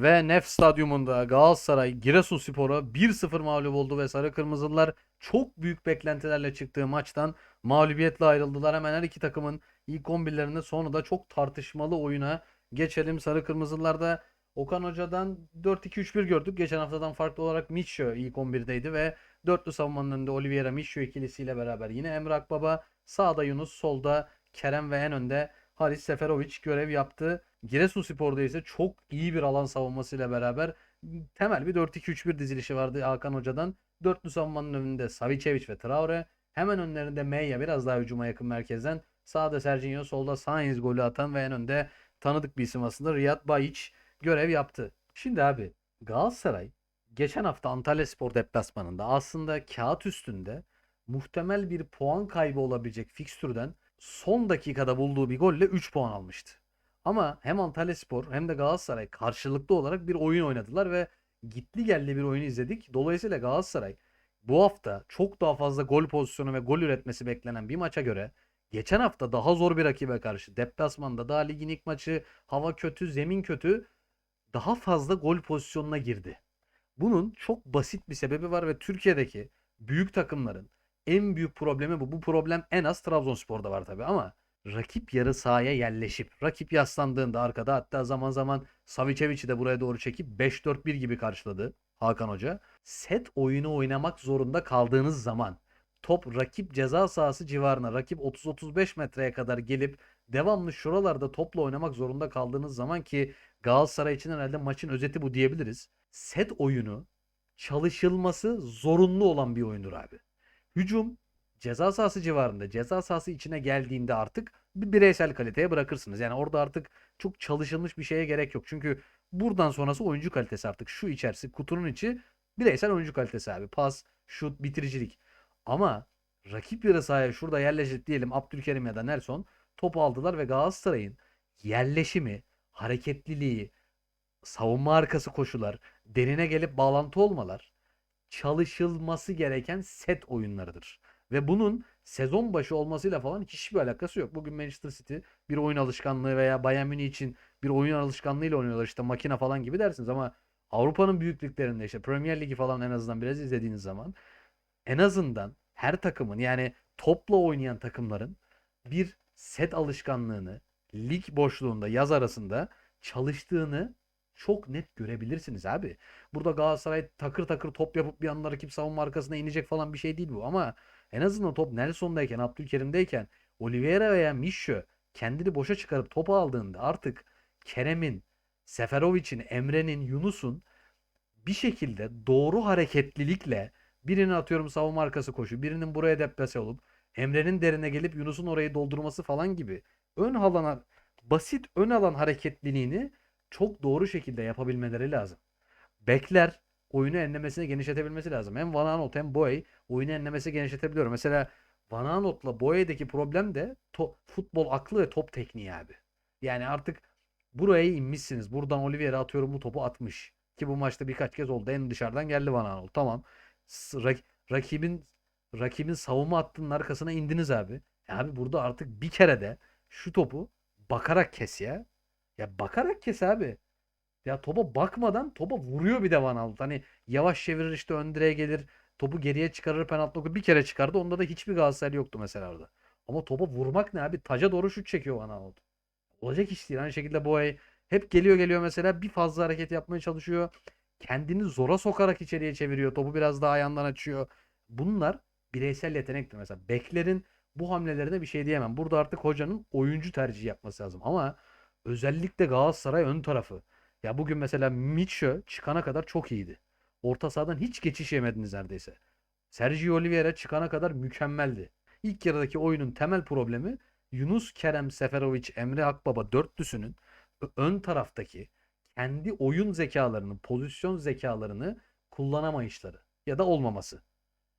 Ve Nef Stadyumunda Galatasaray Giresunspor'a 1-0 mağlup oldu ve Sarı Kırmızılılar çok büyük beklentilerle çıktığı maçtan mağlubiyetle ayrıldılar. Hemen her iki takımın ilk 11'lerinde sonra da çok tartışmalı oyuna geçelim. Sarı Kırmızılılarda Okan Hoca'dan 4-2-3-1 gördük. Geçen haftadan farklı olarak Mitchell ilk 11'deydi ve dörtlü savunmanın önünde Oliveira Mitchell ikilisiyle beraber yine Emre Akbaba, sağda Yunus, solda Kerem ve en önde Haris Seferovic görev yaptı. Giresunspor'da ise çok iyi bir alan savunmasıyla beraber temel bir 4-2-3-1 dizilişi vardı Hakan Hoca'dan. Dörtlü savunmanın önünde Savicevic ve Traore. Hemen önlerinde Meya biraz daha hücuma yakın merkezden. Sağda Serginho, solda Sainz golü atan ve en önde tanıdık bir isim aslında Riyad Bayiç görev yaptı. Şimdi abi Galatasaray geçen hafta Antalya Spor deplasmanında aslında kağıt üstünde muhtemel bir puan kaybı olabilecek fikstürden son dakikada bulduğu bir golle 3 puan almıştı. Ama hem Antalya Spor hem de Galatasaray karşılıklı olarak bir oyun oynadılar ve gitli geldi bir oyun izledik. Dolayısıyla Galatasaray bu hafta çok daha fazla gol pozisyonu ve gol üretmesi beklenen bir maça göre geçen hafta daha zor bir rakibe karşı deplasmanda daha ligin ilk maçı hava kötü, zemin kötü daha fazla gol pozisyonuna girdi. Bunun çok basit bir sebebi var ve Türkiye'deki büyük takımların en büyük problemi bu. Bu problem en az Trabzonspor'da var tabii ama rakip yarı sahaya yerleşip rakip yaslandığında arkada hatta zaman zaman Savicevic'i de buraya doğru çekip 5-4-1 gibi karşıladı Hakan Hoca. Set oyunu oynamak zorunda kaldığınız zaman top rakip ceza sahası civarına rakip 30-35 metreye kadar gelip devamlı şuralarda topla oynamak zorunda kaldığınız zaman ki Galatasaray için herhalde maçın özeti bu diyebiliriz. Set oyunu çalışılması zorunlu olan bir oyundur abi. Hücum ceza sahası civarında ceza sahası içine geldiğinde artık bir bireysel kaliteye bırakırsınız. Yani orada artık çok çalışılmış bir şeye gerek yok. Çünkü buradan sonrası oyuncu kalitesi artık. Şu içerisi kutunun içi bireysel oyuncu kalitesi abi. Pas, şut, bitiricilik. Ama rakip yarı sahaya şurada yerleşip diyelim Abdülkerim ya da Nelson topu aldılar ve Galatasaray'ın yerleşimi, hareketliliği, savunma arkası koşular, derine gelip bağlantı olmalar çalışılması gereken set oyunlarıdır. Ve bunun sezon başı olmasıyla falan hiçbir alakası yok. Bugün Manchester City bir oyun alışkanlığı veya Bayern Münih için bir oyun alışkanlığıyla oynuyorlar işte makine falan gibi dersiniz ama Avrupa'nın büyüklüklerinde işte Premier Ligi falan en azından biraz izlediğiniz zaman en azından her takımın yani topla oynayan takımların bir set alışkanlığını lig boşluğunda yaz arasında çalıştığını çok net görebilirsiniz abi. Burada Galatasaray takır takır top yapıp bir anda rakip savunma arkasına inecek falan bir şey değil bu ama en azından top Nelson'dayken, Abdülkerim'deyken Oliveira veya Mişö kendini boşa çıkarıp topu aldığında artık Kerem'in, Seferovic'in, Emre'nin, Yunus'un bir şekilde doğru hareketlilikle birini atıyorum savunma arkası koşu, birinin buraya deplase olup Emre'nin derine gelip Yunus'un orayı doldurması falan gibi ön alana basit ön alan hareketliliğini çok doğru şekilde yapabilmeleri lazım. Bekler oyunu enlemesine genişletebilmesi lazım. Hem Van Aanholt hem Boey oyunu enlemesi genişletebiliyor. Mesela Van Aanholt'la Boey'deki problem de to- futbol aklı ve top tekniği abi. Yani artık buraya inmişsiniz. Buradan Oliveira atıyorum bu topu atmış. Ki bu maçta birkaç kez oldu. En dışarıdan geldi Van Aanholt. Tamam. Rak- rakibin rakibin savunma hattının arkasına indiniz abi. Ya abi burada artık bir kere de şu topu bakarak kes ya. Ya bakarak kes abi. Ya topa bakmadan topa vuruyor bir de Van Aanholt. Hani yavaş çevirir işte ön gelir. Topu geriye çıkarır penaltı noktası. Bir kere çıkardı. Onda da hiçbir Galatasaraylı yoktu mesela orada. Ama topa vurmak ne abi? Taca doğru şut çekiyor Van Aanholt. Olacak iş değil. Aynı şekilde Boey hep geliyor geliyor mesela bir fazla hareket yapmaya çalışıyor. Kendini zora sokarak içeriye çeviriyor. Topu biraz daha ayağından açıyor. Bunlar bireysel yetenektir mesela. Beklerin bu hamlelerine bir şey diyemem. Burada artık hocanın oyuncu tercihi yapması lazım. Ama özellikle Galatasaray ön tarafı. Ya bugün mesela Mitchell çıkana kadar çok iyiydi. Orta sahadan hiç geçiş yemediniz neredeyse. Sergio Oliveira çıkana kadar mükemmeldi. İlk yarıdaki oyunun temel problemi Yunus, Kerem, Seferovic, Emre Akbaba dörtlüsünün ön taraftaki kendi oyun zekalarını, pozisyon zekalarını kullanamayışları ya da olmaması.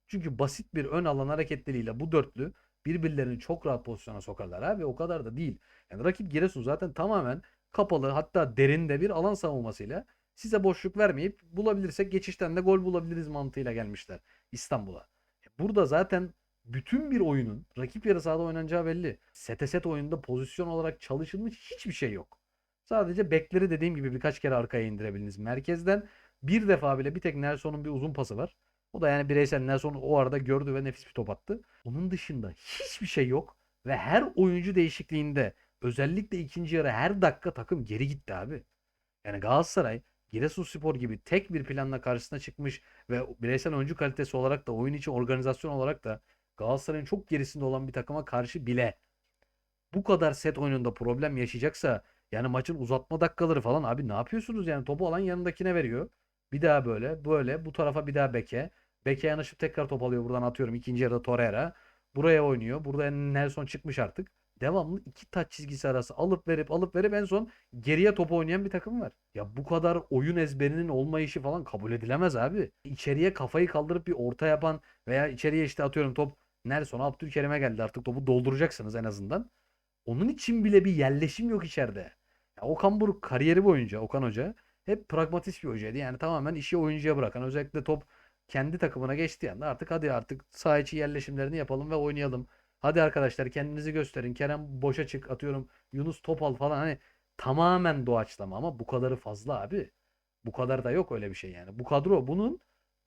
Çünkü basit bir ön alan hareketleriyle bu dörtlü birbirlerini çok rahat pozisyona sokarlar abi. O kadar da değil. Yani rakip Giresun zaten tamamen kapalı hatta derinde bir alan savunmasıyla size boşluk vermeyip bulabilirsek geçişten de gol bulabiliriz mantığıyla gelmişler İstanbul'a. E Burada zaten bütün bir oyunun rakip yarı sahada oynanacağı belli. Sete set oyunda pozisyon olarak çalışılmış hiçbir şey yok. Sadece bekleri dediğim gibi birkaç kere arkaya indirebildiniz. Merkezden bir defa bile bir tek Nelson'un bir uzun pası var. O da yani bireysel Nelson o arada gördü ve nefis bir top attı. Onun dışında hiçbir şey yok. Ve her oyuncu değişikliğinde özellikle ikinci yarı her dakika takım geri gitti abi. Yani Galatasaray Giresunspor gibi tek bir planla karşısına çıkmış ve bireysel oyuncu kalitesi olarak da oyun içi organizasyon olarak da Galatasaray'ın çok gerisinde olan bir takıma karşı bile bu kadar set oyununda problem yaşayacaksa yani maçın uzatma dakikaları falan abi ne yapıyorsunuz yani topu alan yanındakine veriyor. Bir daha böyle böyle bu tarafa bir daha beke. Beke yanaşıp tekrar top alıyor buradan atıyorum ikinci yarıda Torreira. Buraya oynuyor. Burada Nelson çıkmış artık. Devamlı iki taç çizgisi arası alıp verip alıp verip en son geriye top oynayan bir takım var. Ya bu kadar oyun ezberinin olmayışı falan kabul edilemez abi. İçeriye kafayı kaldırıp bir orta yapan veya içeriye işte atıyorum top Nelson Abdülkerim'e geldi artık topu dolduracaksınız en azından. Onun için bile bir yerleşim yok içeride. Ya Okan Buruk kariyeri boyunca Okan Hoca hep pragmatist bir hocaydı. Yani tamamen işi oyuncuya bırakan özellikle top kendi takımına geçtiği anda artık hadi artık saha içi yerleşimlerini yapalım ve oynayalım. Hadi arkadaşlar kendinizi gösterin. Kerem boşa çık atıyorum. Yunus Topal falan hani tamamen doğaçlama ama bu kadarı fazla abi. Bu kadar da yok öyle bir şey yani. Bu kadro bunun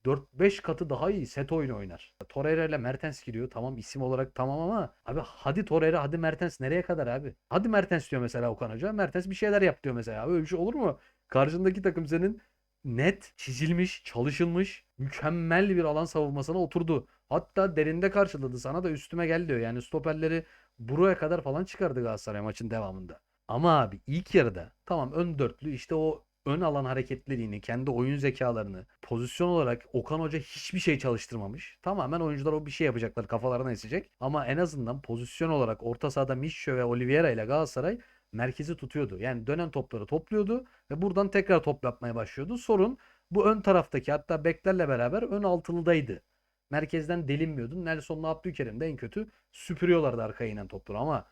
4-5 katı daha iyi set oyunu oynar. Torreira ile Mertens giriyor. Tamam isim olarak tamam ama abi hadi Torreira hadi Mertens nereye kadar abi? Hadi Mertens diyor mesela Okan Hoca. Mertens bir şeyler yap diyor mesela. Abi öyle bir şey olur mu? Karşındaki takım senin net çizilmiş, çalışılmış, mükemmel bir alan savunmasına oturdu. Hatta derinde karşıladı. Sana da üstüme gel diyor. Yani stoperleri buraya kadar falan çıkardı Galatasaray maçın devamında. Ama abi ilk yarıda tamam ön dörtlü işte o ön alan hareketliliğini, kendi oyun zekalarını, pozisyon olarak Okan Hoca hiçbir şey çalıştırmamış. Tamamen oyuncular o bir şey yapacaklar, kafalarına esecek. Ama en azından pozisyon olarak orta sahada Mişo ve Oliveira ile Galatasaray merkezi tutuyordu. Yani dönen topları topluyordu ve buradan tekrar top yapmaya başlıyordu. Sorun bu ön taraftaki hatta beklerle beraber ön altılıdaydı. Merkezden delinmiyordu. Nelson'la Abdülkerim de en kötü süpürüyorlardı arkaya inen topları ama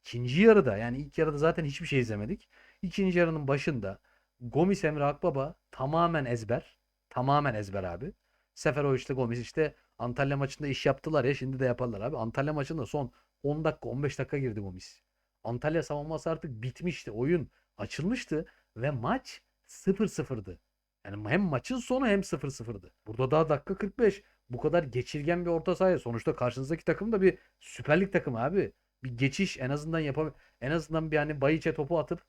ikinci yarıda yani ilk yarıda zaten hiçbir şey izlemedik. İkinci yarının başında Gomis Emre Akbaba tamamen ezber. Tamamen ezber abi. Seferovic ile Gomis işte Antalya maçında iş yaptılar ya şimdi de yaparlar abi. Antalya maçında son 10 dakika 15 dakika girdi Gomis. Antalya savunması artık bitmişti. Oyun açılmıştı ve maç 0-0'dı. Yani hem maçın sonu hem 0-0'dı. Burada daha dakika 45. Bu kadar geçirgen bir orta sahaya sonuçta karşınızdaki takım da bir Süper Lig takımı abi. Bir geçiş en azından yapab en azından bir hani Bayiç'e topu atıp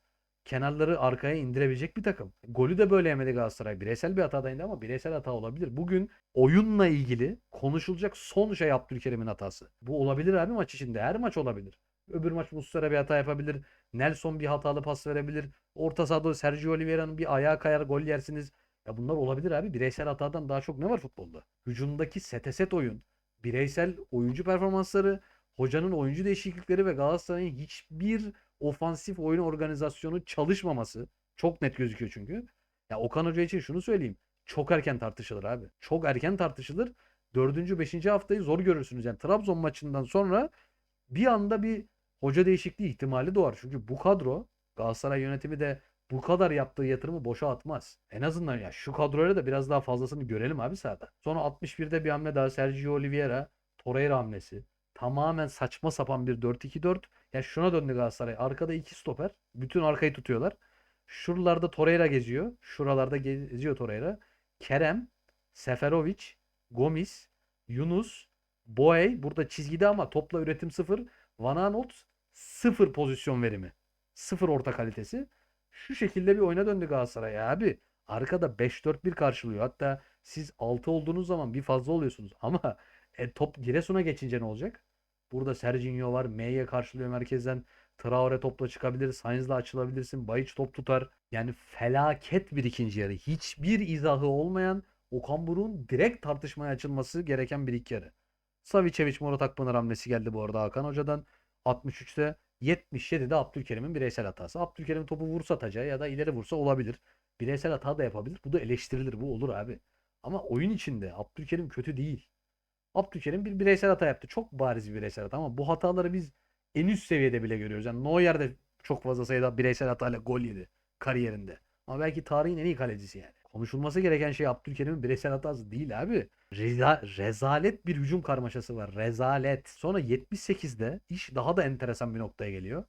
kenarları arkaya indirebilecek bir takım. Golü de böyle yemedi Galatasaray. Bireysel bir hatadaydı ama bireysel hata olabilir. Bugün oyunla ilgili konuşulacak son şey Abdülkerim'in hatası. Bu olabilir abi maç içinde. Her maç olabilir. Öbür maç Muslera bir hata yapabilir. Nelson bir hatalı pas verebilir. Orta sahada Sergio Oliveira'nın bir ayağı kayar gol yersiniz. Ya bunlar olabilir abi. Bireysel hatadan daha çok ne var futbolda? Hücumdaki sete set oyun, bireysel oyuncu performansları, hocanın oyuncu değişiklikleri ve Galatasaray'ın hiçbir ofansif oyun organizasyonu çalışmaması çok net gözüküyor çünkü. Ya Okan Hoca için şunu söyleyeyim. Çok erken tartışılır abi. Çok erken tartışılır. Dördüncü, beşinci haftayı zor görürsünüz. Yani Trabzon maçından sonra bir anda bir hoca değişikliği ihtimali doğar. Çünkü bu kadro Galatasaray yönetimi de bu kadar yaptığı yatırımı boşa atmaz. En azından ya şu kadroyla da biraz daha fazlasını görelim abi sahada. Sonra 61'de bir hamle daha Sergio Oliveira, Torreira hamlesi. Tamamen saçma sapan bir 4-2-4. Ya şuna döndü Galatasaray. Arkada iki stoper. Bütün arkayı tutuyorlar. Şuralarda Torreira geziyor. Şuralarda geziyor Torreira. Kerem, Seferovic, Gomis, Yunus, Boey burada çizgide ama topla üretim sıfır. Van Aanholt sıfır pozisyon verimi. Sıfır orta kalitesi. Şu şekilde bir oyuna döndü Galatasaray abi. Arkada 5-4-1 karşılıyor. Hatta siz 6 olduğunuz zaman bir fazla oluyorsunuz. Ama e, top Giresun'a geçince ne olacak? Burada Serginho var. M'ye karşılıyor merkezden. Traore topla çıkabilir. Sainz'la açılabilirsin. Bayiç top tutar. Yani felaket bir ikinci yarı. Hiçbir izahı olmayan Okan Buruk'un direkt tartışmaya açılması gereken bir iki yarı. Savicevic Murat Akpınar hamlesi geldi bu arada Hakan Hoca'dan. 63'te 77'de Abdülkerim'in bireysel hatası. Abdülkerim topu vursa taca ya da ileri vursa olabilir. Bireysel hata da yapabilir. Bu da eleştirilir. Bu olur abi. Ama oyun içinde Abdülkerim kötü değil. Abdülkerim bir bireysel hata yaptı. Çok bariz bir bireysel hata ama bu hataları biz en üst seviyede bile görüyoruz. Yani Neuer de çok fazla sayıda bireysel hatayla gol yedi kariyerinde. Ama belki tarihin en iyi kalecisi yani. Konuşulması gereken şey Abdülkerim'in bireysel hatası değil abi. Reza, rezalet bir hücum karmaşası var. Rezalet. Sonra 78'de iş daha da enteresan bir noktaya geliyor.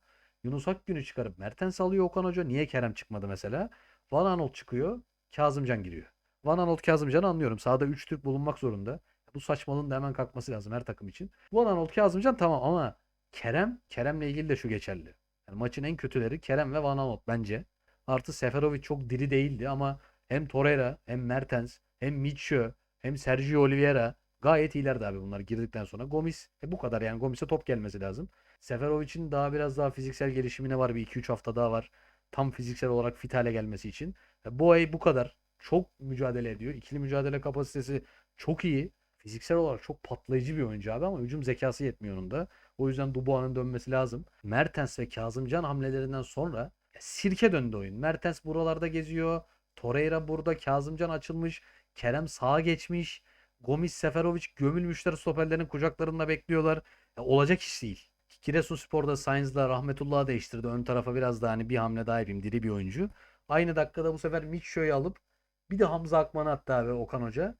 Yunus Akgün'ü çıkarıp Mertens alıyor Okan Hoca. Niye Kerem çıkmadı mesela? Van Aanholt çıkıyor. Kazımcan giriyor. Van Aanholt Kazımcan'ı anlıyorum. Sahada 3 Türk bulunmak zorunda. Bu saçmalığın da hemen kalkması lazım her takım için. Van Aanholt Kazımcan tamam ama Kerem, Kerem'le ilgili de şu geçerli. Yani maçın en kötüleri Kerem ve Van Aanholt bence. Artı Seferovic çok diri değildi ama hem Torreira hem Mertens hem Mitchell hem Sergio Oliveira gayet iyilerdi abi bunlar girdikten sonra. Gomis e bu kadar yani Gomis'e top gelmesi lazım. Seferovic'in daha biraz daha fiziksel gelişimine var bir 2-3 hafta daha var. Tam fiziksel olarak fit hale gelmesi için. E, bu ay bu kadar. Çok mücadele ediyor. İkili mücadele kapasitesi çok iyi. Fiziksel olarak çok patlayıcı bir oyuncu abi ama hücum zekası yetmiyor onun da. O yüzden Dubois'ın dönmesi lazım. Mertens ve Kazımcan hamlelerinden sonra ya sirke döndü oyun. Mertens buralarda geziyor. Torreira burada. Kazımcan açılmış. Kerem sağa geçmiş. Gomis, Seferovic gömülmüşler stoperlerin kucaklarında bekliyorlar. Ya olacak iş değil. Giresunspor'da Sainz'la Rahmetullah'ı değiştirdi. Ön tarafa biraz daha hani bir hamle daha yapayım. Diri bir oyuncu. Aynı dakikada bu sefer Mitchell'ı alıp bir de Hamza Akman'ı attı abi Okan Hoca.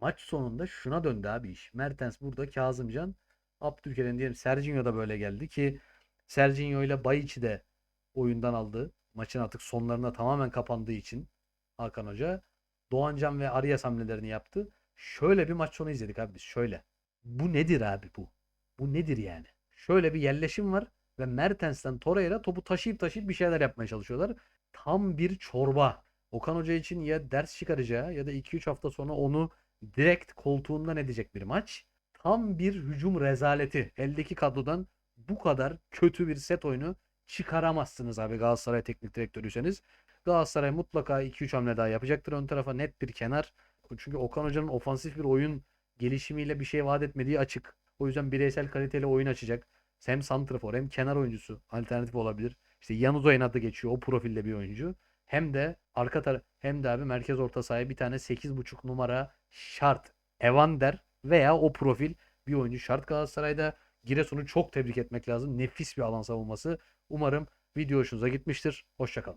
Maç sonunda şuna döndü abi iş. Mertens burada Kazımcan. Abdülkerim diyelim Serginho da böyle geldi ki Serginho ile Bayiç'i de oyundan aldı. Maçın artık sonlarına tamamen kapandığı için Hakan Hoca Doğancan ve Arias hamlelerini yaptı. Şöyle bir maç sonu izledik abi biz. Şöyle. Bu nedir abi bu? Bu nedir yani? Şöyle bir yerleşim var ve Mertens'ten Torreira topu taşıyıp taşıyıp bir şeyler yapmaya çalışıyorlar. Tam bir çorba. Okan Hoca için ya ders çıkaracağı ya da 2-3 hafta sonra onu direkt koltuğundan edecek bir maç. Tam bir hücum rezaleti. Eldeki kadrodan bu kadar kötü bir set oyunu çıkaramazsınız abi Galatasaray teknik direktörüyseniz. Galatasaray mutlaka 2-3 hamle daha yapacaktır. Ön tarafa net bir kenar. Çünkü Okan Hoca'nın ofansif bir oyun gelişimiyle bir şey vaat etmediği açık. O yüzden bireysel kaliteli oyun açacak. Hem santrafor hem kenar oyuncusu alternatif olabilir. İşte Yanuzoy'un adı geçiyor. O profilde bir oyuncu. Hem de arka taraf hem de abi merkez orta sahaya bir tane 8.5 numara şart. Evander veya o profil bir oyuncu şart Galatasaray'da. Giresun'u çok tebrik etmek lazım. Nefis bir alan savunması. Umarım video hoşunuza gitmiştir. Hoşçakalın.